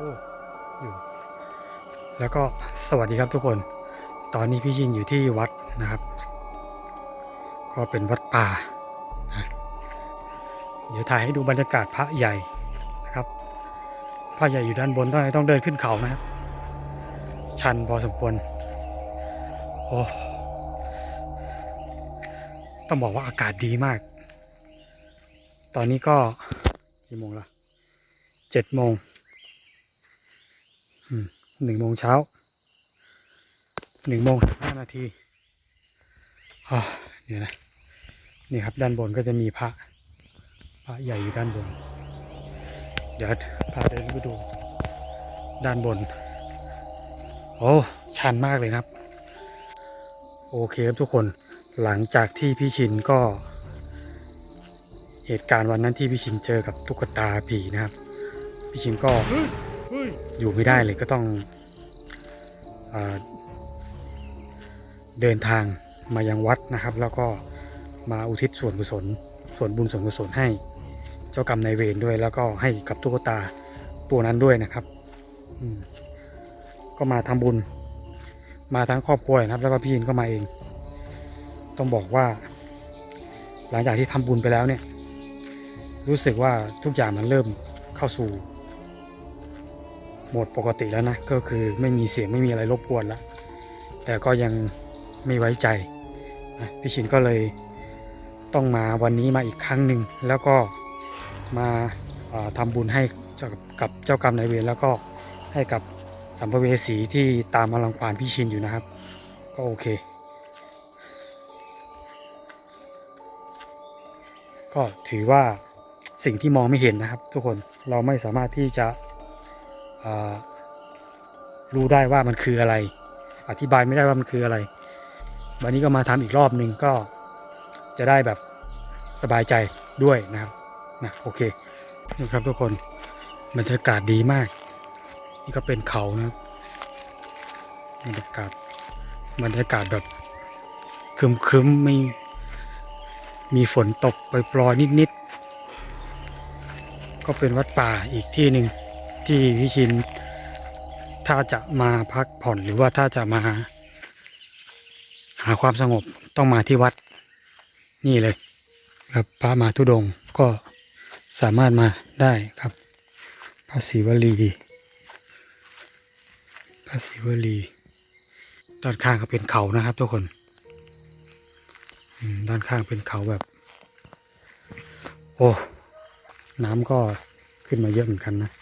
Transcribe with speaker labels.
Speaker 1: อยู่แล้วก็สวัสดีครับทุกคน ตอนนี้พี่ยินอยู่ที่วัดนะครับ ก็เป็นวัดป่านะเดี๋ยวถ่ายให้ดูบรรยากาศพระใหญ่นะครับ พระใหญ่อยู่ด้านบนต้องต้องเดินขึ้นเขานะครับ ชันพอสมควร โอ้ ต้องบอกว่าอากาศดีมาก ตอนนี้ก็กี่โมงละเจ็ดโมง หนึ่งโมงเช้าหนึ่งโมงห้านาทีอ่าเนี่ยนะนี่ครับด้านบนก็จะมีพระพระใหญ่อยู่ด้านบน เดี๋ยวพาเดินไปดู ด้านบน โอ้ชันมากเลยครับ โอเคครับทุกคนหลังจากที่พี่ชินก็ เหตุการณ์วันนั้นที่พี่ชินเจอกับตุ๊กตาผีนะครับ พี่ชินก็ อยู่ไม่ได้เลยก็ต้องเอเดินทางมายังวัดนะครับ แล้วก็มาอุทิศส่วนกุศล ส่วนบุญส่วนกุศลให้เจ้ากรรมนายเวรด้วย แล้วก็ให้กับตุ๊กตาตัวนั้นด้วยนะครับก็มาทำบุญ มาทั้งครอบครัวนะครับ แล้วก็พี่ชินก็มาเอง ต้องบอกว่า หลังจากที่ทำบุญไปแล้วเนี่ย รู้สึกว่าทุกอย่างมันเริ่มเข้าสู่ โหมดปกติแล้วนะ ก็คือไม่มีเสียงไม่มีอะไรรบกวนแล้วแต่ก็ยังไม่ไว้ใจพี่ชินก็เลยต้องมาวันนี้มาอีกครั้งหนึ่งแล้วก็มาเอ่อทำบุญให้กับเจ้ากรรมนายเวรแล้วก็ให้กับสัมภเวสีที่ตามมาลังควานพี่ชินอยู่นะครับ ก็โอเค ก็ถือว่าสิ่งที่มองไม่เห็นนะครับ ทุกคนเราไม่สามารถที่จะ รู้ได้ว่ามันคืออะไร อธิบายไม่ได้ว่ามันคืออะไร วันนี้ก็มาทำอีกรอบหนึ่งก็จะได้แบบสบายใจด้วยนะครับนะโอเคนี่ครับทุกคนบรรยากาศดีมาก นี่ก็เป็นเขานะครับบรรยากาศบรรยากาศแบบครึมไม่มีฝนตกปล่อยๆนิดๆก็เป็นวัดป่าอีกที่หนึ่ง ที่พิชิน ถ้าจะมาพักผ่อนหรือว่าถ้าจะมา หาความสงบต้องมาที่วัด นี่เลย ครับพระมาทุดงก็สามารถมาได้ครับพระศิวลีพระศิวลีด้านข้างก็เป็นเขานะครับ ทุกคนด้านข้างเป็นเขาแบบ โอ้ น้ำก็ขึ้นมาเยอะเหมือนกันนะ